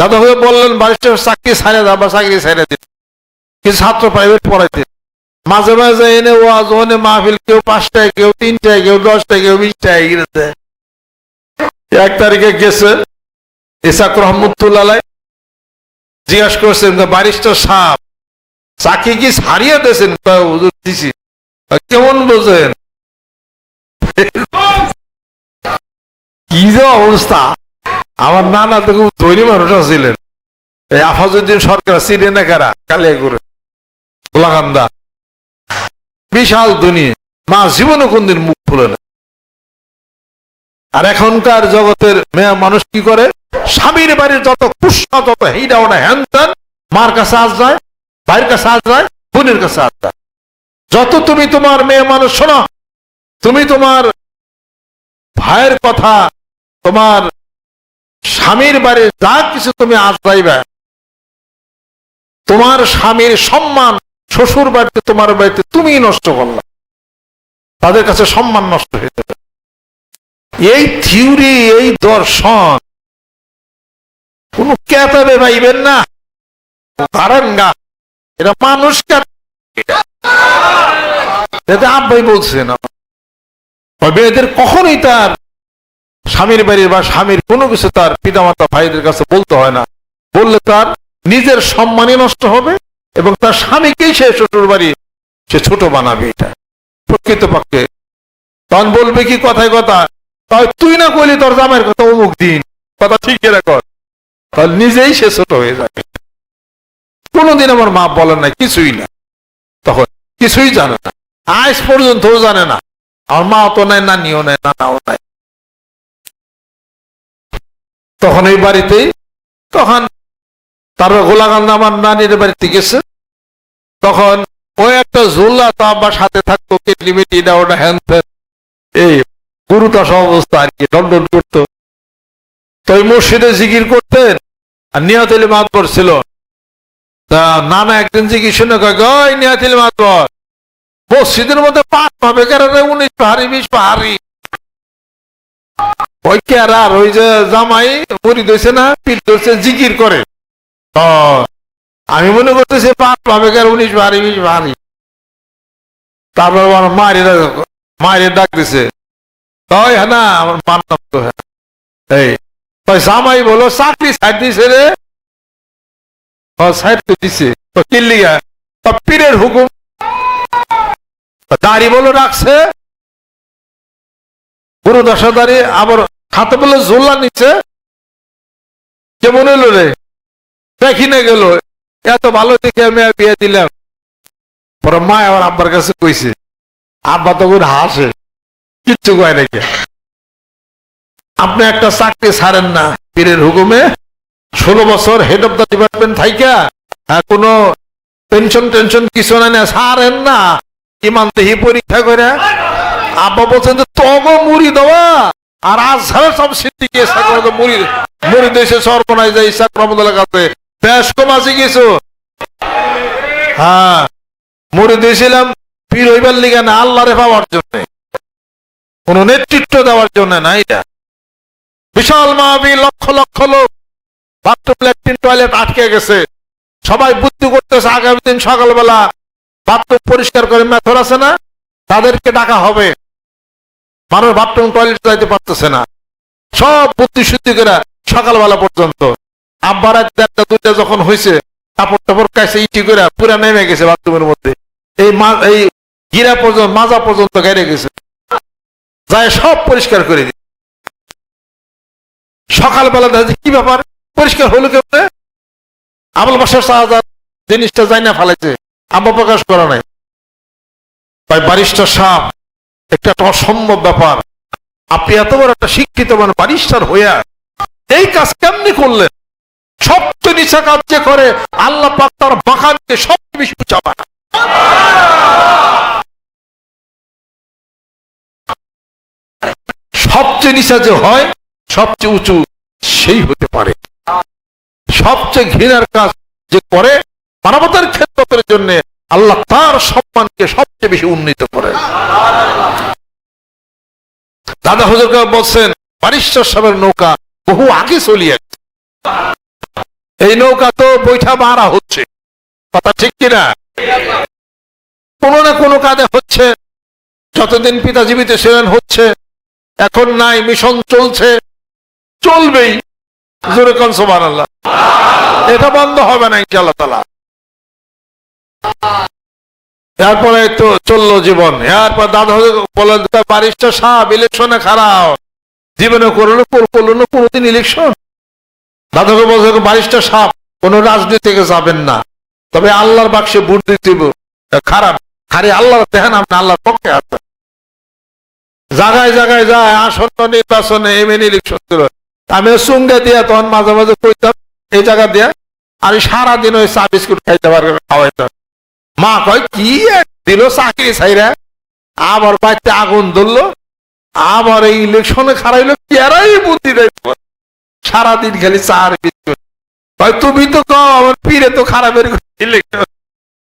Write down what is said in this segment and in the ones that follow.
দাদা হয়ে বললেন বারিস্টার চাকরি ছাড়ে দাও বা চাকরি ছেড়ে দিন কিছু ছাত্র প্রাইভেট পড়াইতে মাঝে মাঝে এনে ওয়াজ, ওনে মাহফিল, কেউ পাঁচটায়, কেউ তিনটায়, কেউ দশটায়, কেউ বিশটায় গিয়েছে এক তারিখে গেছে ইসাক রহমতুল্লাহ জিজ্ঞাসা করছেন বারিস্টার সাহেব চাকরি কি ছাড়িয়ে দিয়েছেন? দিছি। কেমন বোঝেন? কি যে অবস্থা? আমার নানা তো খুব ধৈর্য মানুষ ছিলেন এই আফাজুদ্দিন সরকার সিরিয়ানা কারা? কালিয়াগুড়ে। গোলাকান্দা। বিশাল দুনিয়া মা জীবনে কোনদিন মুখ খুলে না। আর এখনকার জগতের মেয়ে মানুষ কি করে? স্বামীর বাড়ির যত কুষ্ণ যত হেইডা ওটা হ্যান ত্যান, মার কাছে আজ যায় ভাইয়ের কাছে আজ যায় বোনের কাছে আজ যায় যত তুমি তোমার মেয়ে মানুষ শোনো তুমি তোমার ভাইয়ের কথা তোমার স্বামীর বাড়ি যা কিছু তুমি আজ যাইবে তোমার স্বামীর সম্মান শ্বশুর বাড়িতে, তোমার বাড়িতে তুমি নষ্ট করলা। তাদের কাছে সম্মান নষ্ট হয়ে যাবে। এই থিওরি, এই দর্শন, কোন কেতাবে পাইবেন না। কারঙ্গা এটা মানুষকে এটা আব্বাই বলছেন তবে এদের কখনই তার স্বামীর বাড়ির বা স্বামীর কোনো কিছু তার পিতামাতা ভাইদের কাছে বলতে হয় না। বললে তার নিজের সম্মানই নষ্ট হবে এবং তার স্বামীকেই সে শ্বশুর বাড়ি, সে ছোট বানাবে এটা। প্রকৃত পক্ষে তখন বলবে কি কথায় কথা, তাই তুই না কইলি তোর জামাইয়ের কথা অমুক দিন, কথা ঠিক কর তাহলে নিজেই সে ছোট হয়ে যাবে। কোনোদিন আমার মা বলেন না কিছুই না। তখন কিছুই জানে না। আজ পর্যন্ত জানে না। আমার মা তো নাই, নানিও নাই, নানাও নাই। তখন এই বাড়িতেই, তখন তারপর গোলাকান্দা আমার নানির বাড়িতে গেছে। তখন ওই একটা ঝোল্লা তো আমার সাথে থাকতো কেটলি মেটি এটা ওটা হ্যান। এই গুরুদশা অবস্থা আর কি দণ্ডন করতো। তো ওই মসজিদে জিকির করতেন, আর নিয়াতলি মাতবর ছিল। তা নানা একদিন জিকির শুনে কয় ওই নিয়াতলি মাতবর মসজিদের মধ্যে পাঁচ পাবে কেরারে উনিশ পাহাড়ি বিশ পাহাড়ি ওই কেরা আর ওই যে জামাই মুড়ি ধরছে না, পিঠ ধরছে, জিকির করে। আমি মনে করতেছি, পাঁচ পাবে কেন উনিশ ভারী, বিশ ভারী। তারপর আমার মায়ের মায়ের ডাক দিছে তাই হ্যাঁ না আমার মার তো হ্যাঁ। এই তাই জামাই বলো, চাকরি ছাড় দিছে রে। সাইড তো দিছে। তো কিল্লিগা তো পীরের হুকুম। দাড়ি বলো, রাখছে। গুরু দশাদারি আবার হাতে বলে জোল্লা নিচ্ছে কেমন এলো রে? দেখি না গেল, এত ভালো দেখে আমি বিয়ে দিলাম। পরে মা আবার আব্বার কাছে কইছে, আব্বা তো করে হাসে, কিচ্ছু কয় নাকি আপনি একটা চাকরি ছাড়েন না, পীরের হুকুমে। ষোলো বছর হেড অফ দ্য ডিপার্টমেন্ট থাইকা কোনো টেনশন টেনশন কিছু না না, ছাড়েন না। ইমান দেহি পরীক্ষা করে আব্বা বলছেন যে, তগো মুড়ি দেওয়া। আর আজ সব যায় কাছে বেশ কম আছে হ্যাঁ পীর হইবার লিগে না পাওয়ার জন্য। কোন নেতৃত্ব দেওয়ার জন্য না এটা। বিশাল মাহবি লক্ষ লক্ষ লোক বাথরুম ল্যাট্রিন টয়লেট আটকে গেছে। সবাই বুদ্ধি করতেছে, আগামী দিন সকালবেলা বাথরুম পরিষ্কার করে মেথর আছে না? তাদেরকে ডাকা হবে। মানুষ বাথরুম টয়লেট যাইতে পারতেছে না। সব বুদ্ধি শুদ্ধি করে সকালবেলা পর্যন্ত। আব্বার দেড়টা, দুইটা যখন হয়েছে কাপড় টাপড় কাছে ইটি করে পুরা নেমে গেছে বাথরুমের মধ্যে। এই এই গিরা পর্যন্ত, মাজা পর্যন্ত গেড়ে গেছে। যায় সব পরিষ্কার করে দিই সকালবেলা দেখা কি ব্যাপার? পরিষ্কার হলো কেমনে? আবুল বাসার শাহজাদ জিনিসটা যাই না ফেলাইছে। আব্বা প্রকাশ করা নাই। তাই বারিস্টার সাহ একটা অসম্ভব ব্যাপার। আপনি এত বড় একটা শিক্ষিত মানে বারিস্টার হইয়া এই কাজ কেমনি করলেন? সবচেয়ে নিচা কাজ যে করে, আল্লাহ পাক তার বাগানকে সবচেয়ে বেশি বানায়। সবচেয়ে নিচা যে হয়, সবচেয়ে উঁচু সেই হতে পারে। সবচেয়ে ঘৃণার কাজ যে করে, মানবতার ক্ষেত্রের জন্য আল্লাহ তার সম্মানকে সবচেয়ে বেশি উন্নীত করে। দাদা হুজুর বলছেন বারিশ্বর সাহেবের নৌকা বহু আগে চলিয়ে। এই নৌকা তো বৈঠা মারা হচ্ছে। কথা ঠিক কিনা কোনো না কোনো কাজে হচ্ছে। যতদিন পিতা জীবিত ছিলেন, হচ্ছে। এখন নাই, মিশন চলছে। চলবেই। জোরে কন সোমান এটা বন্ধ হবে না, ইনশাআল্লাহ তালা এরপরে তো চলল জীবন। এরপর দাদা বলে বারিশটা সাহেব ইলেকশনে খারাপ। জীবনে করল করল না, কোনোদিন ইলেকশন দাদাকে বলছে বারিশটা সাপ কোন রাজনীতিকে যাবেন না। তবে আল্লাহর বাক্সে ভোট দিতে খারাপ। আরে আল্লাহর দেখেন আপনি, আল্লাহর পক্ষে আছেন। জায়গায় জায়গায় যায়, আসন্ন নির্বাচনে এম এমএন ইলেকশন ছিল। আমি সঙ্গে দিয়া তখন মাঝে মাঝে কইতাম, এই জায়গা দিয়া, আর সারাদিন ওই চা বিস্কুট খাইতে পারবে খাওয়াইতাম। মা কয়, কি দিল চাকরি ছাইরা? আবার বাড়িতে আগুন ধরলো, আবার এই ইলেকশনে খারাইলো কেরাই বুদ্ধি দেয়? সারাদিন খালি চার তুমি তো কও, আমার পীরে তো খারাপের ইলেকশন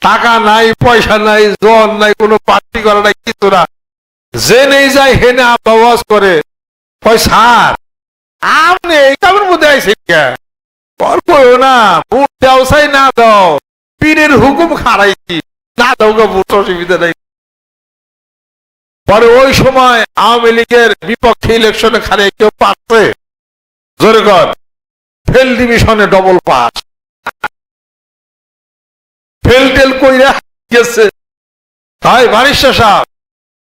টাকা নাই, পয়সা নাই জন নাই, কোনো পার্টি করা নাই, কিছু না। যে নেই যায়, হেনে আবাস করে। স্যার, আপনি এই কামের মধ্যে আইসেন কে কইও না, ভোট দাও চাই না, দাও। পীরের হুকুম খারাইছি না অসুবিধা নাই। পরে ওই সময় আওয়ামী লীগের বিপক্ষে ইলেকশনে খারাই কেউ জোরে কর। ফেল ডিভিশনে ডবল পাস গেছে তাই বারিশা সাহেব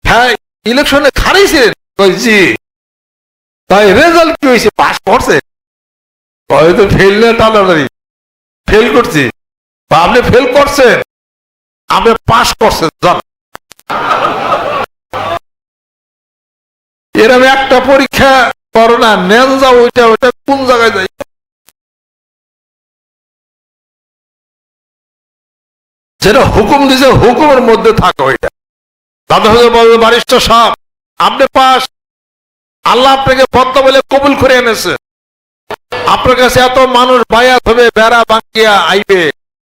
হ্যাঁ ইলেকশনে খারাইছিলেন জি। তাই রেজাল্ট কি হয়েছে? পাস করছে। হয়তো ফেল না টানাটানি ফেল করছি। বা আপনি ফেল করছেন, আপনি পাস করছেন, জান। এরকম একটা পরীক্ষা করো না, নেন যাও ওইটা ওইটা কোন জায়গায় যাই যেটা হুকুম দিছে, হুকুমের মধ্যে থাকো ওইটা। দাদা হুজুর বারিস্টার সাহেব, আপনি পাস আল্লাহ আপনাকে বদ্ধ বলে কবুল করে এনেছে। আপনার কাছে এত মানুষ বায়াত হবে, বেড়া বাঙ্কিয়া আইবে।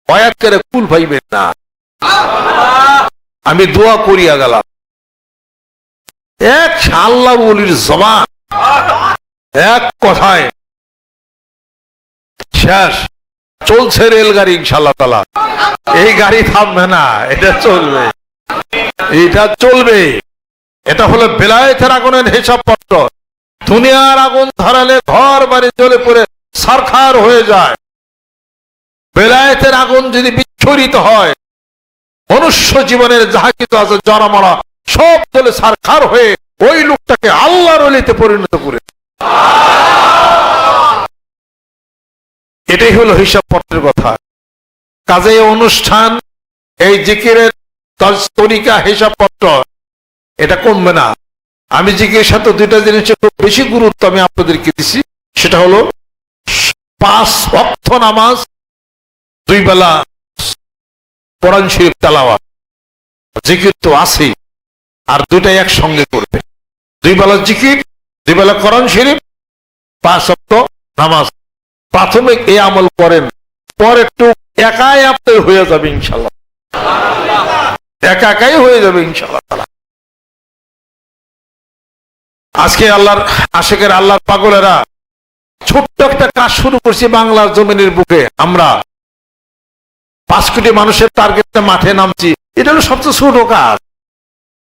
বায়াত করে কুল পাইবেন না। আমি দোয়া করিয়া গেলাম। এক আল্লাহ বলির জবান, এক কথায়। শেষ। চলছে রেলগাড়ি ইনশাল্লাহ তালা এই গাড়ি থামবে না, এটা চলবে। এটা চলবে। এটা হলো বেলায়েতের আগুনের হিসাবপত্র। দুনিয়ার আগুন ধরালে ঘর বাড়ি জ্বলে পড়ে সারখার হয়ে যায়। বেলায়েতের আগুন যদি বিচ্ছরিত হয়, মনুষ্য জীবনের যাহা কিছু আছে জরামরা সব জ্বলে সারখার হয়ে ওই লোকটাকে আল্লাহর অলিতে পরিণত করে। এটাই হলো হিসাবপত্রের কথা। কাজে অনুষ্ঠান, এই জিকিরের তরিকা, হিসাবপত্র, এটা কমবে না। আমি জিকিরের সাথে দুইটা জিনিসের খুব বেশি গুরুত্ব আমি আপনাদেরকে দিছি, সেটা হলো পাঁচ ভক্ত নামাজ দুই বেলা কোরআন শরীফ তালাওয়া জিকির তো আছেই, আর দুইটাই একসঙ্গে করবে। দুই বেলা জিকির, দুই বেলা কোরআন শরীফ, পাঁচ সপ্ত নামাজ। প্রাথমিক এই আমল করেন পর একটু একাই আপনার হয়ে যাবে ইনশাল্লাহ একা একাই হয়ে যাবে ইনশাল্লাহ। আজকে আল্লাহর আশেকের আল্লাহর পাগলেরা ছোট্ট একটা কাজ শুরু করছি বাংলার জমিনের বুকে। আমরা পাঁচ কোটি মানুষের টার্গেটটা মাঠে নামছি। এটা হলো সবচেয়ে ছোট কাজ।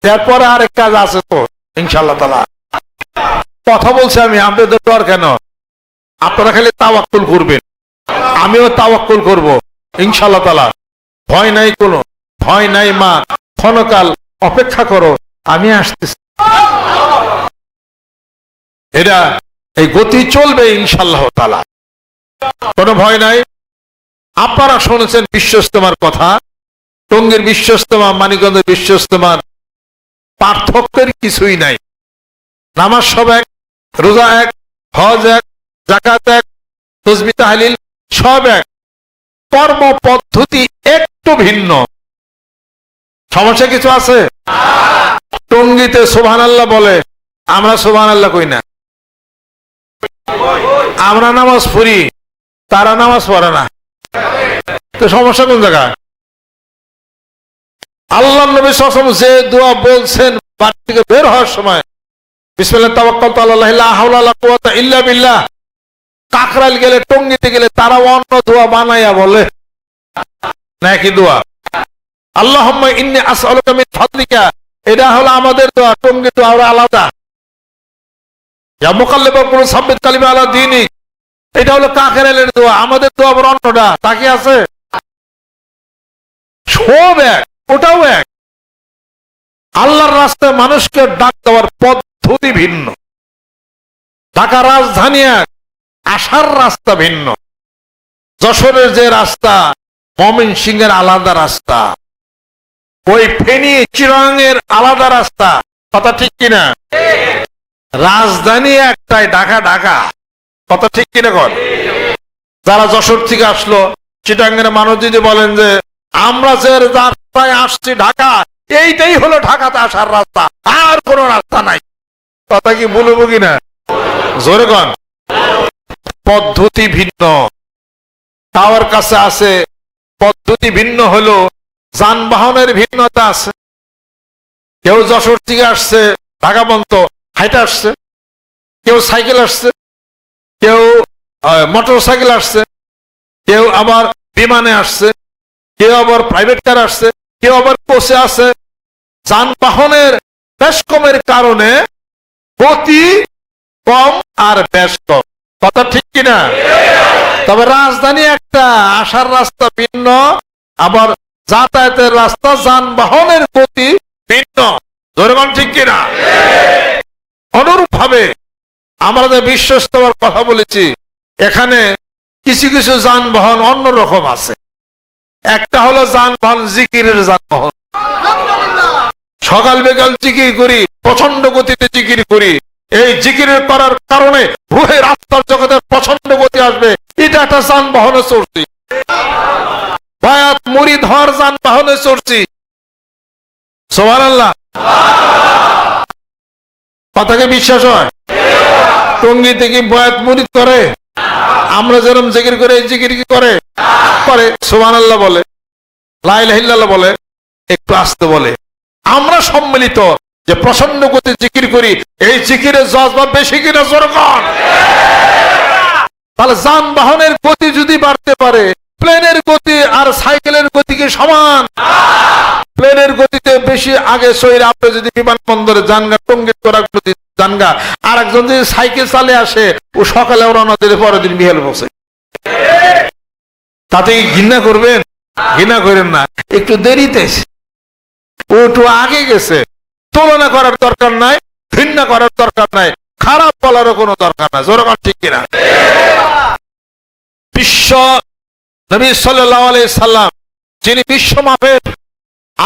তারপরে আরেক কাজ আছে তো ইনশাল্লাহ তালা কথা বলছি আমি, আপনাদের ডর কেন? আপনারা খালি তাওয়াক্কুল করবেন। আমিও তাওয়াক্কুল করব ইনশাল্লাহ তালা ভয় নাই কোনো, ভয় নাই মা, ক্ষণকাল অপেক্ষা করো, আমি আসতেছি। এটা, এই গতি চলবে ইনশাল্লাহ তালা কোনো ভয় নাই? আপনারা শুনেছেন বিশ্বস্তমার কথা, টঙ্গীর বিশ্বস্তমা মানিকগঞ্জের বিশ্বস্তমার পার্থক্যের কিছুই নাই। নামাজ সব এক, রোজা এক, হজ এক জাকাত এক, তসবি তাহলিল সব এক। কর্ম পদ্ধতি একটু ভিন্ন। সমস্যা কিছু আছে? টঙ্গিতে সোভান আল্লাহ বলে, আমরা সোভান আল্লাহ কই না। আমরা নামাজ পড়ি, তারা নামাজ পড়ে না। তো সমস্যা কোন জায়গায়? আল্লাহ নবী সসম যে দোয়া বলছেন, বাড়ি থেকে বের হওয়ার সময়, বিসমিল্লাহ তাওয়াক্কালতু আলাল্লাহি হাওলা কুওয়াতা ইল্লা বিল্লাহ। কাক গেলে, টঙ্গিতে গেলে তারা অন্য দোয়া বানাইয়া বলে। নাকি দোয়া? আল্লাহ ইন্নি আসআলুকা এটা হলো আমাদের দোয়া টঙ্গি দোয়া আলাদা। ইয়া মুকাল্লিবা কুল সাব্বিত কালিমা আলা এটা হলো কাকেরালের দোয়া, আমাদের দোয়া আবার অন্যটা, তাকে আছে? সব এক, ওটাও এক। আল্লাহর রাস্তায় মানুষকে ডাক দেওয়ার পদ্ধতি ভিন্ন। ঢাকা রাজধানী এক আসার রাস্তা ভিন্ন। যশোরের যে রাস্তা, মমিন সিংহের আলাদা রাস্তা। ওই ফেনী চিরাঙের আলাদা রাস্তা, কথা ঠিক কিনা? রাজধানী একটাই, ঢাকা ঢাকা। কথা ঠিক কিনা কর যারা যশোর থেকে আসলো, চিটাঙ্গের মানুষ যদি বলেন যে, আমরা যে রাস্তায় আসছি ঢাকা, এইটাই হলো ঢাকাতে আসার রাস্তা, আর কোনো রাস্তা নাই। কথা কি বলব কিনা জোরে কন। পদ্ধতি ভিন্ন। তাওয়ার কাছে আছে, পদ্ধতি ভিন্ন হলো, যানবাহনের ভিন্নতা আছে। কেউ যশোর থেকে আসছে, ঢাকা পর্যন্ত হাইটে আসছে। কেউ সাইকেল আসছে কেউ মোটর সাইকেল আসছে, কেউ আবার বিমানে আসছে, কেউ আবার প্রাইভেট কার আসছে, কেউ আবার কোচে আছে যানবাহনের বেশ কমের কারণে গতি কম আর বেশ কম। কথা ঠিক কিনা? তবে রাজধানী একটা আসার রাস্তা ভিন্ন, আবার যাতায়াতের রাস্তা যানবাহনের গতি ভিন্ন। ধরেমান ঠিক কিনা? আমরা যে হওয়ার কথা বলেছি। এখানে কিছু কিছু যানবাহন অন্যরকম আছে। একটা হলো যানবাহন জিকিরের যানবাহন। সকাল বিকাল জিকির করি প্রচণ্ড গতিতে জিকির করি। এই জিকিরের করার কারণে রুহে রাস্তার জগতে প্রচণ্ড গতি আসবে। এটা একটা যানবাহনে চড়ছি বায়াত মুড়ি ধর যানবাহনে চড়ছি সোহান আল্লাহ কথাকে বিশ্বাস হয়? টঙ্গি থেকে বয়াত মুড়ি করে। আমরা যেরকম জিকির করে, এই জিকির কি করে? করে সোহান আল্লাহ বলে লাইল্লাহ বলে, একটু আসতে বলে। আমরা সম্মিলিত যে প্রসন্ন গতি জিকির করি, এই জিকিরের জজবা বেশি কিনা জোরকন তাহলে যানবাহনের গতি যদি বাড়তে পারে, প্লেনের গতি আর সাইকেলের গতি কি সমান? প্লেনের গতিতে বেশি আগে সইরে আপনি যদি বিমানবন্দরে জানগা টঙ্গিত করা যদি জানগা আর একজন যদি সাইকেল চালে আসে, ও সকালে রওনা দিলে পরের দিন বিহেল বসে তাতে কি ঘৃণা করবেন? ঘৃণা করেন না। একটু দেরিতে ও একটু আগে গেছে। তুলনা করার দরকার নাই, ঘৃণা করার দরকার নাই, খারাপ বলারও কোনো দরকার নাই। জোরকার ঠিক কিনা? বিশ্ব নবী সাল্লাহ আলাই সাল্লাম, যিনি বিশ্ব মাপের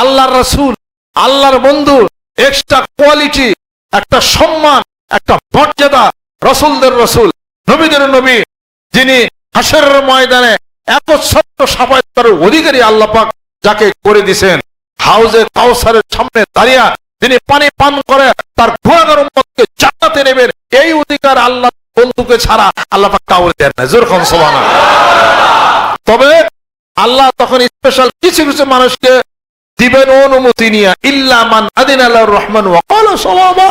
আল্লাহর রসুল, আল্লাহর বন্ধু এক্সট্রা কোয়ালিটি একটা সম্মান, একটা মর্যাদা রসুলদের রসুল, নবীদের নবী, যিনি হাসরের ময়দানে এত ছোট্ট সাফায়ত করার অধিকারী আল্লাহ পাক যাকে করে দিছেন। হাউজে কাউসারের সামনে দাঁড়িয়া তিনি পানি পান করে তার গুণাগার উম্মতকে জান্নাতে নেবেন এই অধিকার আল্লাহ বন্ধুকে ছাড়া আল্লাহ পাক কাউরে দেন না। যেরকম সবানা তবে আল্লাহ তখন স্পেশাল কিছু কিছু মানুষকে দিবেন অনুমতি নিয়ে ইল্লামান আদিন আল্লাহ রহমান ওয়াকাল সওয়াবা।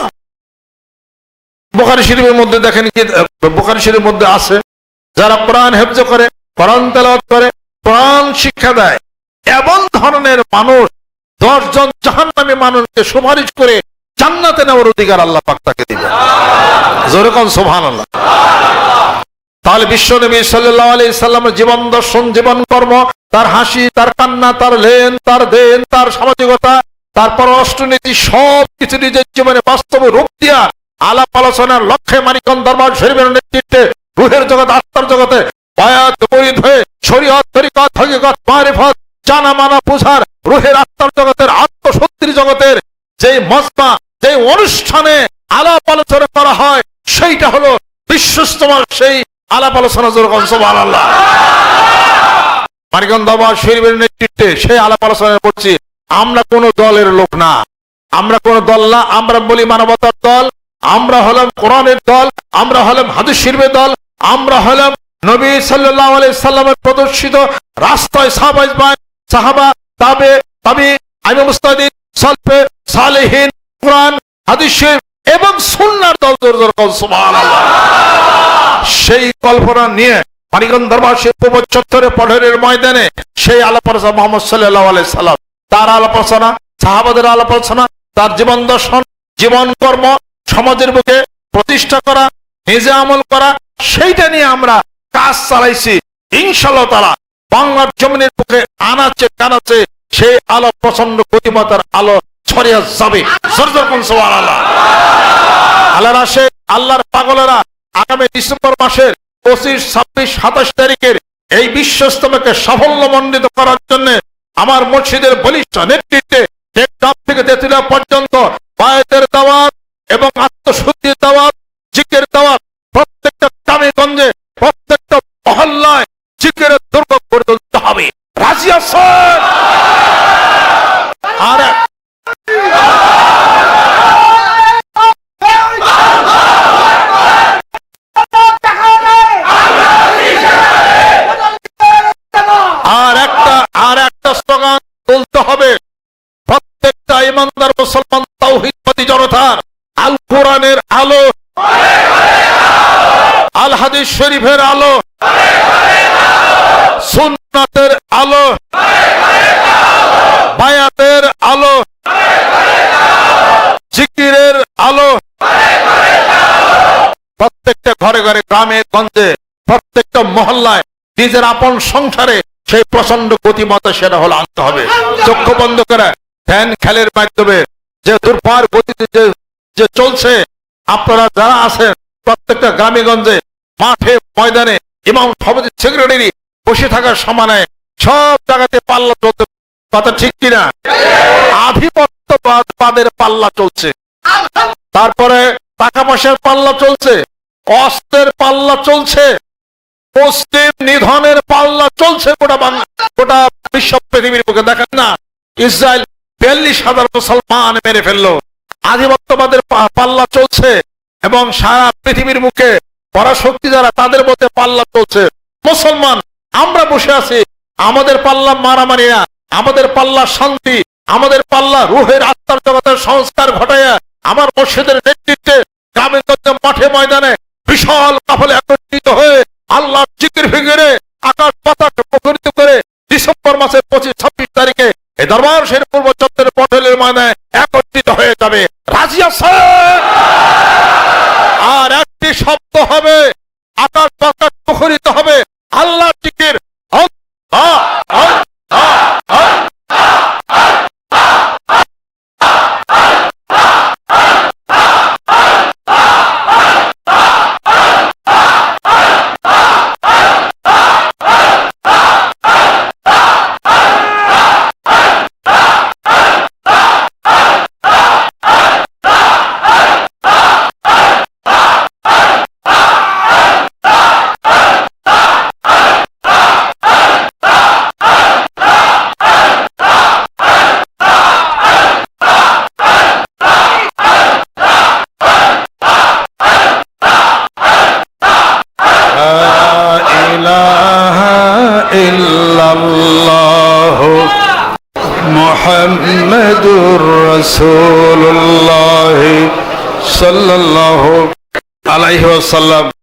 শরীফের মধ্যে দেখেন কি, বোখারি শরীফের মধ্যে আছে, যারা কোরআন হেফজ করে, কোরআন তেলাওয়াত করে, কোরআন শিক্ষা দেয়, এমন ধরনের মানুষ দশজন জাহান্নামী মানুষকে সুপারিশ করে জান্নাতে নেওয়ার অধিকার আল্লাহ পাক তাকে দিবে যেরকম সোভান আল্লাহ তাহলে বিশ্ব নবী সাল্লাহ আলি সাল্লামের জীবন দর্শন, জীবন কর্ম, তার হাসি, তার কান্না, তার লেন, তার দেন, তার সামাজিকতা, তার পররাষ্ট্রনীতি, সব কিছু নিজের জীবনে বাস্তবে রূপ দিয়া আলাপ আলোচনার লক্ষ্যে মানিকন দরবার শরীফের নেতৃত্বে রুহের জগৎ, আত্মার জগতে বায়াত হয়ে শরীয়ত, তরিকত, হকিকত, মারিফত, জানা, মানা, বুঝার রুহের আত্মার জগতের, আত্মশক্তির জগতের যে মজমা যে অনুষ্ঠানে আলাপ আলোচনা করা হয়, সেইটা হলো বিশ্বস্তমার সেই আলাপ আলোচনা যেরকম সোভান আল্লাহ মানিকন দরবার শরীফের নেতৃত্বে সেই আলাপ আলোচনা করছি। আমরা কোন দলের লোক না। আমরা কোন দল না, আমরা বলি মানবতার দল, আমরা হলাম কোরআনের দল, আমরা হলাম হাদিস শিরবের দল, আমরা হলাম নবী সাল্লাহ সাল্লামের প্রদর্শিত রাস্তায় সাহাবাজ সাহাবা তাবে, তাবি আমি মুস্তাদিদ সলফে, সালেহীন, কোরআন, হাদিস এবং সুন্নার দল দর দর সুবহানাল্লাহ। সেই কল্পনা নিয়ে মানিকগঞ্জ দরবার শিল্প পঠের ময়দানে সেই আলাপ আলোচনা মোহাম্মদ সাল্লাহ আলাই সাল্লাম। তার আলাপ আলোচনা সাহাবাদের আলাপ তার জীবন দর্শন, জীবন কর্ম, সমাজের বুকে প্রতিষ্ঠা করা, নিজে আমল করা, সেইটা নিয়ে আমরা কাজ চালাইছি। ইনশাল্লাহ তারা বাংলার জমিনের বুকে আনাচে কানাচে সেই আলো প্রচণ্ড গতিমতার আলো ছড়িয়ে যাবে। সরদার আল্লাহ আল্লাহর পাগলেরা আগামী ডিসেম্বর মাসের পঁচিশ, ছাব্বিশ, সাতাশ তারিখের এই বিশ্বস্তমাকে সাফল্য মণ্ডিত করার জন্য আমার মসজিদের বলিষ্ঠ নেতৃত্বে টেকনাফ থেকে তেতুলা পর্যন্ত বায়তের দাওয়াত এবং আত্মশুদ্ধির দাওয়াত, জিকের দাওয়াত প্রত্যেকটা গ্রামে গঞ্জে প্রত্যেকটা মহল্লায় জিকের দুর্গ করে তুলতে হবে রাজি আছেন আর আর একটা আর একটা স্লোগান তুলতে হবে প্রত্যেকটা ইমানদার মুসলমান তৌহিদপতি জনতার আল কোরআনের আলো, আল হাদিস শরীফের আলো, সুন্নাতের আলো, বায়াতের আলো, জিকিরের আলো, প্রত্যেকটা ঘরে ঘরে গ্রামে, গঞ্জে, প্রত্যেকটা মহল্লায় নিজের আপন সংসারে সেই প্রচণ্ড গতিমতা সেটা হলো আনতে হবে। চক্ষু বন্ধ করে ফ্যান খেলের মাধ্যমে যে দুর্বার গতিতে যে যে চলছে, আপনারা যারা আছেন প্রত্যেকটা গ্রামে গঞ্জে মাঠে, ময়দানে, ইমাম সভাপতি সেক্রেটারি বসে থাকার সমানে সব জায়গাতে পাল্লা চলতে কথা ঠিক কিনা? আধিপত্যবাদের পাল্লা চলছে। তারপরে টাকা পয়সার পাল্লা চলছে অস্ত্রের পাল্লা চলছে মুসলিম নিধনের পাল্লা চলছে গোটা বাংলা গোটা বিশ্ব পৃথিবীর মুখে দেখেন না, ইসরায়েল বিয়াল্লিশ হাজার মুসলমান মেরে ফেলল। আধিপত্যবাদের পাল্লা চলছে এবং সারা পৃথিবীর মুখে পরাশক্তি যারা, তাদের মধ্যে পাল্লা চলছে। মুসলমান, আমরা বসে আছি। আমাদের পাল্লা মারামারি না। আমাদের পাল্লা শান্তি। আমাদের পাল্লা রুহের আত্মার জগতের সংস্কার ঘটাইয়া আমার মসজিদের নেতৃত্বে গ্রামের গঞ্জে মাঠে ময়দানে বিশাল কাফলে একত্রিত হয়ে আল্লাহ জিকির ফিকিরে আকাশ পাতাকে মুখরিত করে ডিসেম্বর মাসের পঁচিশ দরবার শেরপুর পূর্ব পটেলের মানে একত্রিত হয়ে যাবে। রাজি আছে وسلم.